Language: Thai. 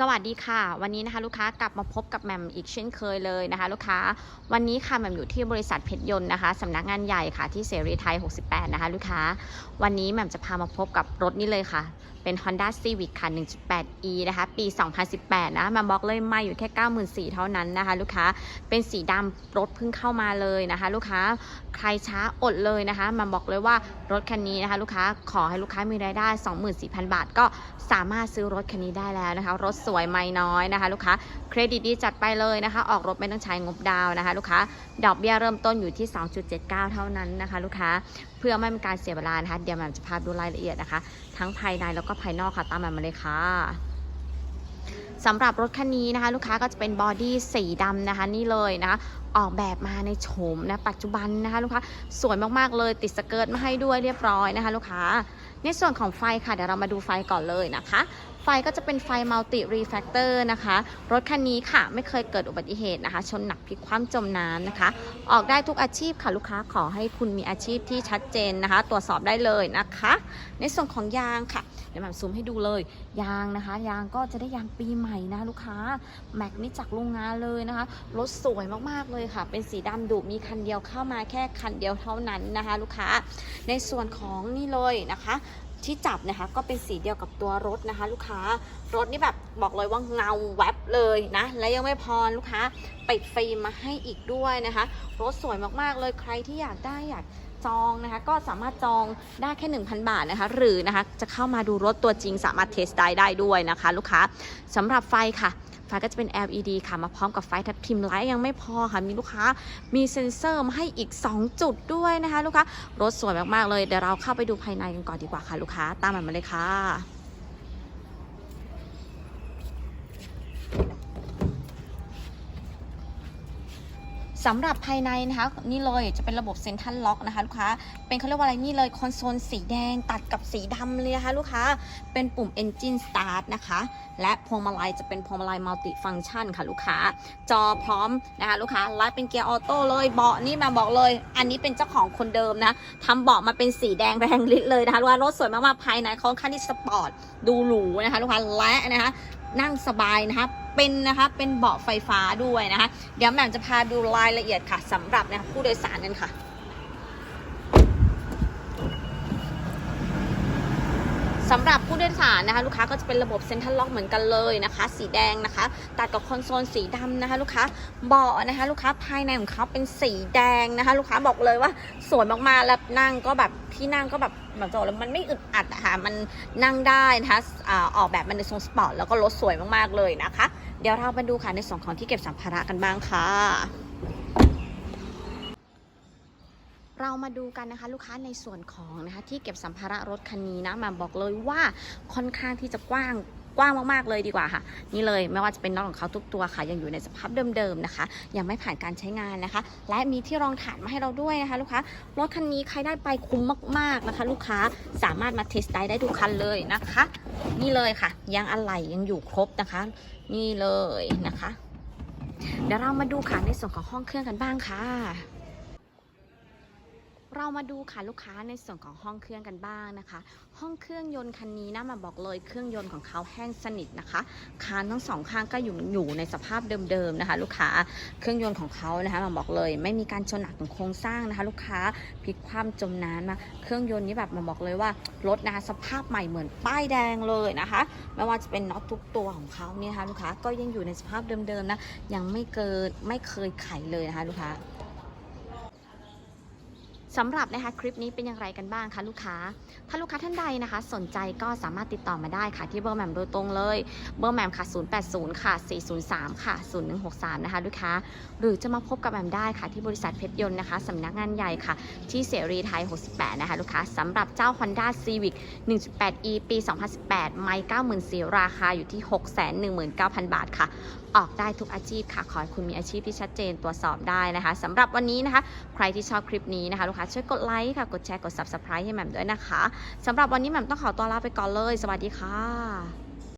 สวัสดีค่ะ วันนี้นะคะลูกค้ากลับมาพบกับแหม่มอีกเช่นเคยเลยนะคะ ลูกค้าวันนี้ค่ะแหม่มอยู่ที่บริษัทเพชรยนต์นะคะสำนักงานใหญ่ค่ะที่เสรีไทย 68 นะคะ ลูกค้า วันนี้แหม่มจะพามาพบกับรถนี้เลยค่ะ เป็น Honda Civic ค่ะ 1.8e นะคะ ปี 2018 นะแหมาบอกเลยไม่อยู่แค่ 94,000เท่านั้นนะคะ ลูกค้าเป็นสีดำรถเพิ่งเข้ามาเลยนะคะ ลูกค้าใครช้าอดเลยนะคะแหมาบอกเลยว่ารถคันนี้นะคะ ลูกค้าขอให้ลูกค้ามีรายได้ 24,000 บาท ก็สามารถซื้อรถคันนี้ได้แล้วนะคะรถสวยไม่น้อยนะคะ ลูกค้าเครดิตดีจัดไปเลยนะคะ ออกรถไม่ต้องใช้งบดาวนะคะ ลูกค้าดอกเบี้ยเริ่มต้นอยู่ที่ 2.79 เท่านั้นนะคะ ลูกค้าเพื่อไม่เป็นการเสียเวลานะคะเดี๋ยวแหม่มจะพาดูรายละเอียดนะคะ ทั้งภายในแล้วก็ภายนอกค่ะตามแหม่มมาเลยค่ะสำหรับรถคันนี้นะคะ ลูกค้าก็จะเป็นบอดี้สีดำนะคะนี่เลยนะคะออกแบบมาในโฉมนะปัจจุบันนะคะ ลูกค้าสวยมากๆเลยติดสเกิร์ตมาให้ด้วยเรียบร้อยนะคะ ลูกค้าในส่วนของไฟค่ะเดี๋ยวเรามาดูไฟก่อนเลยนะคะ ไฟก็จะเป็นไฟมัลติรีแฟกเตอร์นะคะ รถคันนี้ค่ะไม่เคยเกิดอุบัติเหตุนะคะ ชนหนักพลิกคว่ำจมน้ำนะคะ ออกได้ทุกอาชีพค่ะลูกค้าขอให้คุณมีอาชีพที่ชัดเจนนะคะ ตรวจสอบได้เลยนะคะ ในส่วนของยางค่ะเดี๋ยวแหม่มซูมให้ดูเลย ยางนะคะ ยางก็จะได้ยางปีใหม่นะลูกค้าแม็กนี่จากโรงงานเลยนะคะรถสวยมากๆเลยค่ะ เป็นสีดำดุมีคันเดียวเข้ามาแค่คันเดียวเท่านั้นนะคะ ลูกค้าในส่วนของนี่เลยนะคะ ที่จับนะคะ ก็เป็นสีเดียวกับตัวรถนะคะ ลูกค้ารถนี่แบบบอกเลยว่าเงาแวบเลยนะ และยังไม่พอลูกค้าปิดฟิล์มมาให้อีกด้วยนะคะ รถสวยมากๆเลยใครที่อยากได้อยากจองนะคะก็สามารถจองได้แค่ 1,000 บาทนะคะ หรือนะคะจะเข้ามาดูรถตัวจริงสามารถเทสได้ได้ด้วยนะคะ ลูกค้าสำหรับไฟค่ะ ไฟก็จะเป็น LED ค่ะมาพร้อมกับไฟทับทิมไลท์ยังไม่พอค่ะ มีลูกค้ามีเซ็นเซอร์มาให้อีก 2 จุดด้วยนะคะ ลูกค้ารถสวยมาก ๆ เลย เดี๋ยวเราเข้าไปดูภายในกันก่อนดีกว่าค่ะ ลูกค้าตามมาเลยค่ะ สำหรับภายในนะคะนี่เลยจะเป็นระบบเซ็นทรัลล็อกนะคะลูกค้าเป็นเขาเรียกว่าอะไรนี่เลยคอนโซลสีแดงตัดกับสีดำเลยนะคะลูกค้าเป็นปุ่ม Engine Start นะคะ และพวงมาลัยจะเป็นพวงมาลัยมัลติฟังชันค่ะลูกค้า จอพร้อมนะคะลูกค้าไลท์เป็นเกียร์ออโต้เลยเบาะนี่มาบอกเลย อันนี้เป็นเจ้าของคนเดิมนะทำเบาะมาเป็นสีแดงแรงฤทธิ์เลยนะคะลูกค้ารถสวยมากๆภายในค่อนข้างที่สปอร์ตดูหรูนะคะลูกค้าและนะคะ นั่งสบายนะคะเป็นนะคะเป็นเบาะไฟฟ้าด้วยนะคะ เดี๋ยวแหม่มจะพาดูรายละเอียดค่ะสำหรับนะคะผู้โดยสารกันค่ะ สำหรับผู้โดยสารนะคะ ลูกค้าก็จะเป็นระบบเซ็นทรัลล็อกเหมือนกันเลยนะคะ สีแดงนะคะ ตัดกับคอนโซลสีดำนะคะ ลูกค้าเบาะนะคะ ลูกค้าภายในของเขาเป็นสีแดงนะคะ ลูกค้าบอกเลยว่าสวยมากๆแล้วนั่งก็แบบที่นั่งก็แบบแบบจะบอกเลยมันไม่อึดอัดอะค่ะมันนั่งได้นะคะอออกแบบมันในทรงสปอร์ตแล้วก็รถสวยมากๆเลยนะคะ เดี๋ยวเรามาดูค่ะในส่วนของที่เก็บสัมภาระกันบ้างค่ะ เรามาดูกันนะคะลูกค้าในส่วนของนะคะที่เก็บสัมภาระรถคันนี้นะมาบอกเลยว่าค่อนข้างที่จะกว้างกว้างมากๆเลยดีกว่าค่ะ นี่เลยไม่ว่าจะเป็นน็อตของเขาทุกตัวค่ะ ยังอยู่ในสภาพเดิมๆนะคะ ยังไม่ผ่านการใช้งานนะคะ และมีที่รองฐานมาให้เราด้วยนะคะ ลูกค้ารถคันนี้ใครได้ไปคุ้มมากๆนะคะ ลูกค้าสามารถมาเทสได้ได้ทุกคันเลยนะคะ นี่เลยค่ะยางอะไหล่ยังอยู่ครบนะคะ นี่เลยนะคะ เดี๋ยวเรามาดูค่ะในส่วนของห้องเครื่องกันบ้างค่ะ เรามาดูค่ะลูกค้าในส่วนของห้องเครื่องกันบ้างนะคะ ห้องเครื่องยนต์คันนี้นะมาบอกเลยเครื่องยนต์ของเขาแห้งสนิทนะคะคานทั้งสองข้างก็อยู่อยู่ในสภาพเดิมๆนะคะ ลูกค้าเครื่องยนต์ของเขานะคะมาบอกเลย ไม่มีการชนหนักของโครงสร้างนะคะ ลูกค้าพลิกคว่ำจมน้ำมาเครื่องยนต์นี้แบบมาบอกเลยว่ารถนะคะสภาพใหม่เหมือนป้ายแดงเลยนะคะ ไม่ว่าจะเป็นน็อตทุกตัวของเขาเนี่ยนะคะลูกค้าก็ยังอยู่ในสภาพเดิมๆนะยังไม่เกิดไม่เคยไขเลยนะคะลูกค้า สำหรับนะคะคลิปนี้เป็นอย่างไรกันบ้างคะลูกค้า ถ้าลูกค้าท่านใดนะคะ สนใจก็สามารถติดต่อมาได้ค่ะที่เบอร์แหม่มโดยตรงเลย เบอร์แหม่มค่ะ 080 ค่ะ 403 ค่ะ 0163 นะคะลูกค้า หรือจะมาพบกับแหม่มได้ค่ะที่บริษัทเพชรยนต์นะคะสำนักงานใหญ่ค่ะ ที่เสรีไทย 68 นะคะลูกค้าสำหรับเจ้า Honda Civic 1.8e ปี 2018 ไม่94,000ราคาอยู่ที่ 619,000 บาทค่ะ ออกได้ทุกอาชีพค่ะ ขอให้คุณมีอาชีพที่ชัดเจนตรวจสอบได้นะคะสำหรับวันนี้นะคะ ใครที่ชอบคลิปนี้นะคะลูกค้าช่วยกดไลค์ค่ะ กดแชร์ กด subscribe ให้แหม่มด้วยนะคะสำหรับวันนี้แหม่มต้องขอตัวลาไปก่อนเลย สวัสดีค่ะ